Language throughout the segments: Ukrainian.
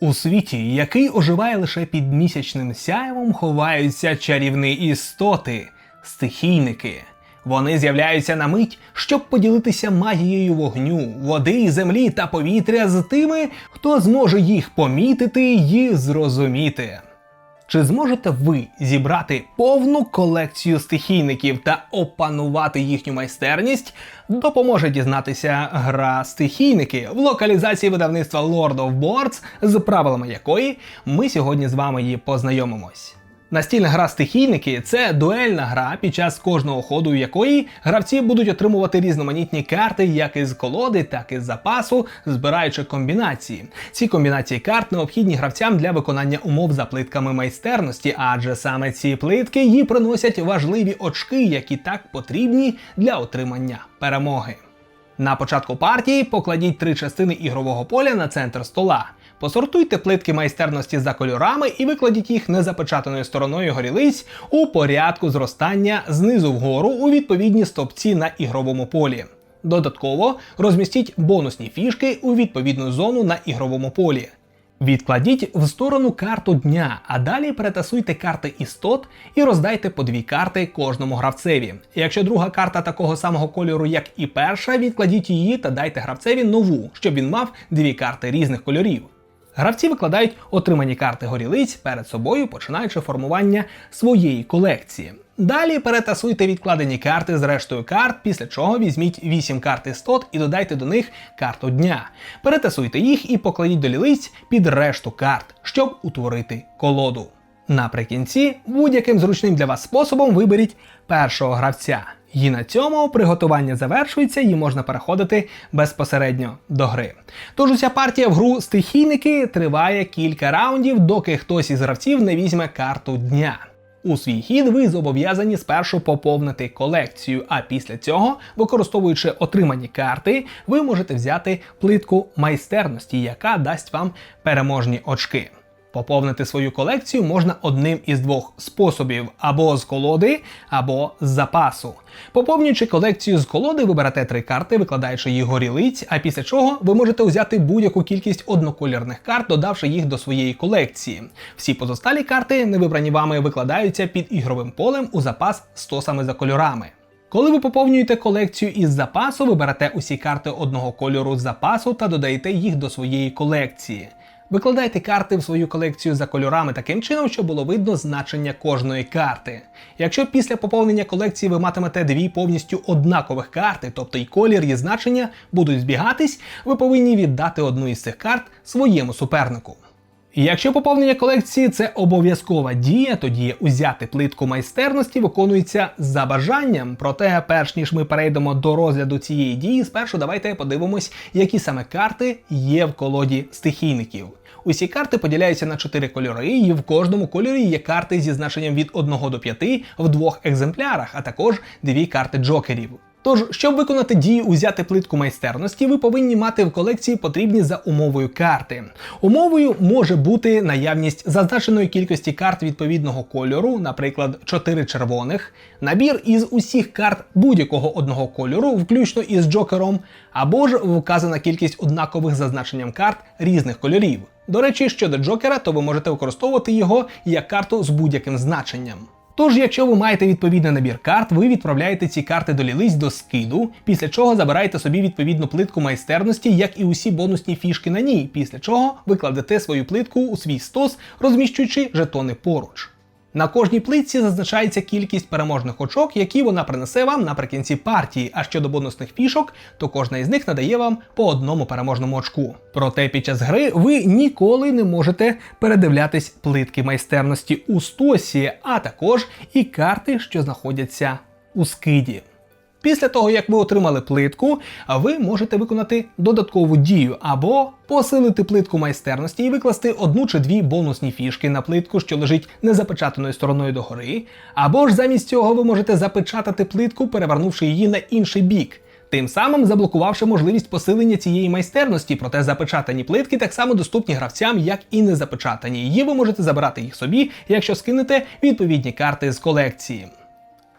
У світі, який оживає лише під місячним сяєвом, ховаються чарівні істоти, стихійники. Вони з'являються на мить, щоб поділитися магією вогню, води, землі та повітря з тими, хто зможе їх помітити і зрозуміти. Чи зможете ви зібрати повну колекцію стихійників та опанувати їхню майстерність? Допоможе дізнатися гра стихійники в локалізації видавництва Lord of Boards, з правилами якої ми сьогодні з вами її познайомимось. Настільна гра стихійники це дуельна гра, під час кожного ходу якої гравці будуть отримувати різноманітні карти як із колоди, так і з запасу, збираючи комбінації. Ці комбінації карт необхідні гравцям для виконання умов за плитками майстерності, адже саме ці плитки їй приносять важливі очки, які так потрібні для отримання перемоги. На початку партії покладіть три частини ігрового поля на центр стола. Посортуйте плитки майстерності за кольорами і викладіть їх незапечатаною стороною горілиць у порядку зростання знизу вгору у відповідні стовпці на ігровому полі. Додатково розмістіть бонусні фішки у відповідну зону на ігровому полі. Відкладіть в сторону карту дня, а далі перетасуйте карти істот і роздайте по дві карти кожному гравцеві. Якщо друга карта такого самого кольору, як і перша, відкладіть її та дайте гравцеві нову, щоб він мав дві карти різних кольорів. Гравці викладають отримані карти горілиць перед собою, починаючи формування своєї колекції. Далі перетасуйте відкладені карти з рештою карт, після чого візьміть 8 карт істот і додайте до них карту дня. Перетасуйте їх і покладіть до лілиць під решту карт, щоб утворити колоду. Наприкінці, будь-яким зручним для вас способом виберіть першого гравця. І на цьому приготування завершується і можна переходити безпосередньо до гри. Тож уся партія в гру стихійники триває кілька раундів, доки хтось із гравців не візьме карту дня. У свій хід ви зобов'язані спершу поповнити колекцію, а після цього, використовуючи отримані карти, ви можете взяти плитку майстерності, яка дасть вам переможні очки. Поповнити свою колекцію можна одним із двох способів: або з колоди, або з запасу. Поповнюючи колекцію з колоди, ви берете три карти, викладаючи їх горілиць, а після чого ви можете взяти будь-яку кількість однокольорних карт, додавши їх до своєї колекції. Всі позосталі карти, не вибрані вами, викладаються під ігровим полем у запас стосами за кольорами. Коли ви поповнюєте колекцію із запасу, ви берете усі карти одного кольору з запасу та додаєте їх до своєї колекції. Викладайте карти в свою колекцію за кольорами таким чином, щоб було видно значення кожної карти. Якщо після поповнення колекції ви матимете дві повністю однакових карти, тобто і колір, і значення будуть збігатись, ви повинні віддати одну із цих карт своєму супернику. Якщо поповнення колекції це обов'язкова дія, тоді узяти плитку майстерності виконується за бажанням. Проте, перш ніж ми перейдемо до розгляду цієї дії, спершу давайте подивимось, які саме карти є в колоді стихійників. Усі карти поділяються на 4 кольори, і в кожному кольорі є карти зі значенням від 1 до 5 в двох екземплярах, а також дві карти джокерів. Тож, щоб виконати дію узяти плитку майстерності, ви повинні мати в колекції потрібні за умовою карти. Умовою може бути наявність зазначеної кількості карт відповідного кольору, наприклад, 4 червоних, набір із усіх карт будь-якого одного кольору, включно із джокером, або ж вказана кількість однакових зазначенням карт різних кольорів. До речі, щодо джокера, то ви можете використовувати його як карту з будь-яким значенням. Тож, якщо ви маєте відповідний набір карт, ви відправляєте ці карти до лілиць до скиду, після чого забираєте собі відповідну плитку майстерності, як і усі бонусні фішки на ній, після чого ви кладете свою плитку у свій стос, розміщуючи жетони поруч. На кожній плитці зазначається кількість переможних очок, які вона принесе вам наприкінці партії. А щодо бонусних фішок, то кожна із них надає вам по одному переможному очку. Проте під час гри ви ніколи не можете передивлятись плитки майстерності у стосі, а також і карти, що знаходяться у скиді. Після того, як ви отримали плитку, ви можете виконати додаткову дію або посилити плитку майстерності і викласти одну чи дві бонусні фішки на плитку, що лежить незапечатаною стороною догори, або ж замість цього ви можете запечатати плитку, перевернувши її на інший бік. Тим самим заблокувавши можливість посилення цієї майстерності, проте запечатані плитки так само доступні гравцям, як і незапечатані. Її ви можете забирати їх собі, якщо скинете відповідні карти з колекції.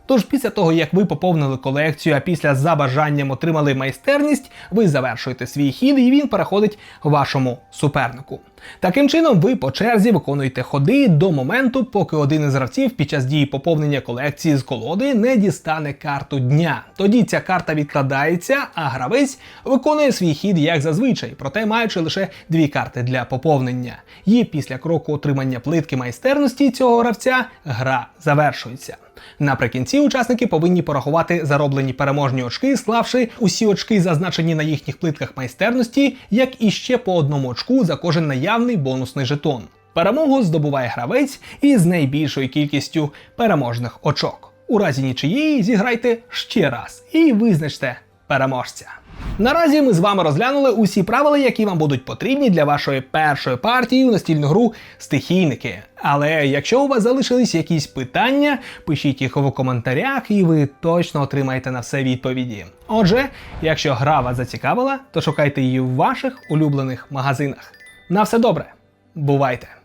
Тож після того, як ви поповнили колекцію, а після за бажанням отримали майстерність, ви завершуєте свій хід і він переходить вашому супернику. Таким чином, ви по черзі виконуєте ходи до моменту, поки один із гравців під час дії поповнення колекції з колоди не дістане карту дня. Тоді ця карта відкладається, а гравець виконує свій хід як зазвичай, проте маючи лише дві карти для поповнення. І після кроку отримання плитки майстерності цього гравця гра завершується. Наприкінці учасники повинні порахувати зароблені переможні очки, склавши усі очки, зазначені на їхніх плитках майстерності, як і ще по одному очку за кожен наявний бонусний жетон. Перемогу здобуває гравець із найбільшою кількістю переможних очок. У разі нічиєї зіграйте ще раз і визначте переможця. Наразі ми з вами розглянули усі правила, які вам будуть потрібні для вашої першої партії у настільну гру стихійники. Але якщо у вас залишились якісь питання, пишіть їх у коментарях, і ви точно отримаєте на все відповіді. Отже, якщо гра вас зацікавила, то шукайте її в ваших улюблених магазинах. На все добре, бувайте!